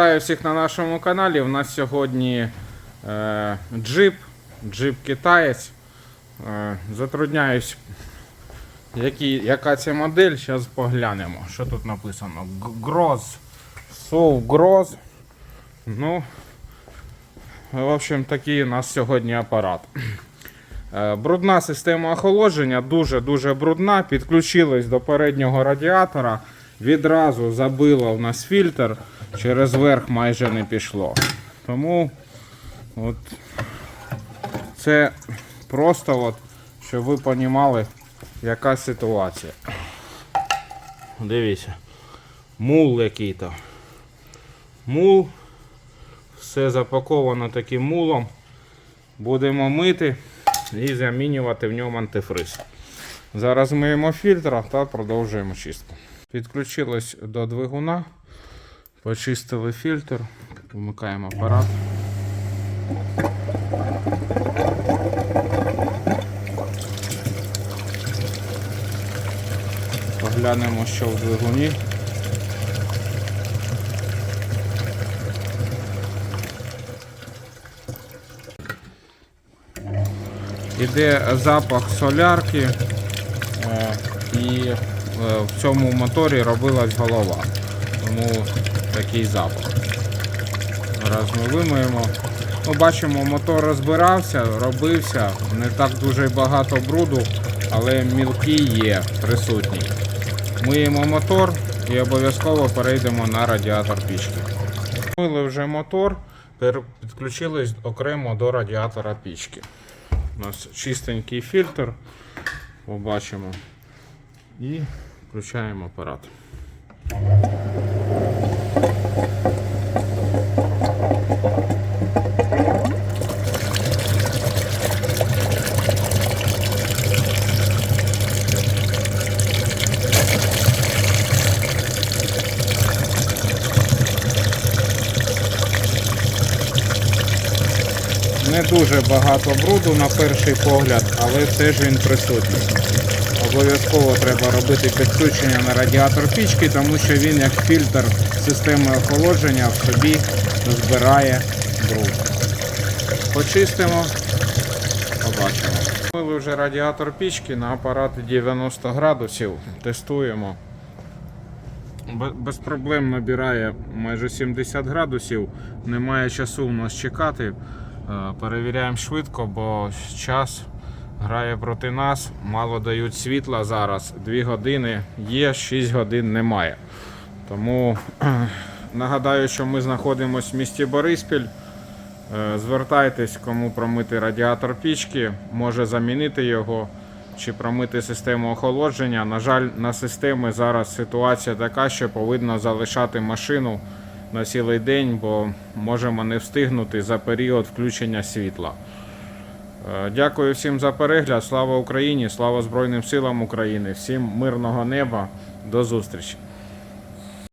Вітаю всіх на нашому каналі. У нас сьогодні е, джип, джип китаєць. Е, затрудняюсь, які, яка це модель. Зараз поглянемо. Що тут написано? Гроз. Сов Гроз. Ну, в общем, такий у нас сьогодні апарат. Е, Брудна система охолодження, дуже-дуже брудна. Підключилась до переднього радіатора. Відразу забило у нас фільтр, через верх майже не пішло. Тому от, це просто, от, щоб ви розуміли, яка ситуація. Дивіться. Мул який-то. Мул. Все запаковано таким мулом. Будемо мити і замінювати в ньому антифриз. Зараз миємо фільтр та продовжуємо чистку. Підключилось до двигуна, почистили фільтр, вмикаємо апарат. Поглянемо, що в двигуні. Іде запах солярки е, і в цьому моторі робилась голова. Тому такий запах. Зараз ми вимиємо. Ну, бачимо, мотор розбирався, робився, не так дуже багато бруду, але мілкий є присутній. Миємо мотор і обов'язково перейдемо на радіатор пічки. Мили вже мотор, підключились окремо до радіатора пічки. У нас чистенький фільтр, побачимо. І включаємо апарат. Не дуже багато бруду на перший погляд, але все ж він присутній. Обов'язково треба робити підключення на радіатор пічки, тому що він як фільтр системи охолодження в собі збирає бруд. Почистимо, побачимо. Мили вже радіатор пічки на апараті 90 градусів. Тестуємо. Без проблем набирає майже 70 градусів. Немає часу у нас чекати. Е, Перевіряємо швидко, бо час грає проти нас. Мало дають світла зараз. 2 години є, 6 годин немає. Тому нагадаю, що ми знаходимося в місті Бориспіль. Е, Звертайтесь, кому промити радіатор пічки, може замінити його чи промити систему охолодження. На жаль, на системи зараз ситуація така, що повинно залишати машину на цілий день, бо можемо не встигнути за період включення світла. Е, Дякую всім за перегляд. Слава Україні! Слава Збройним силам України! Всім мирного неба! До зустрічі!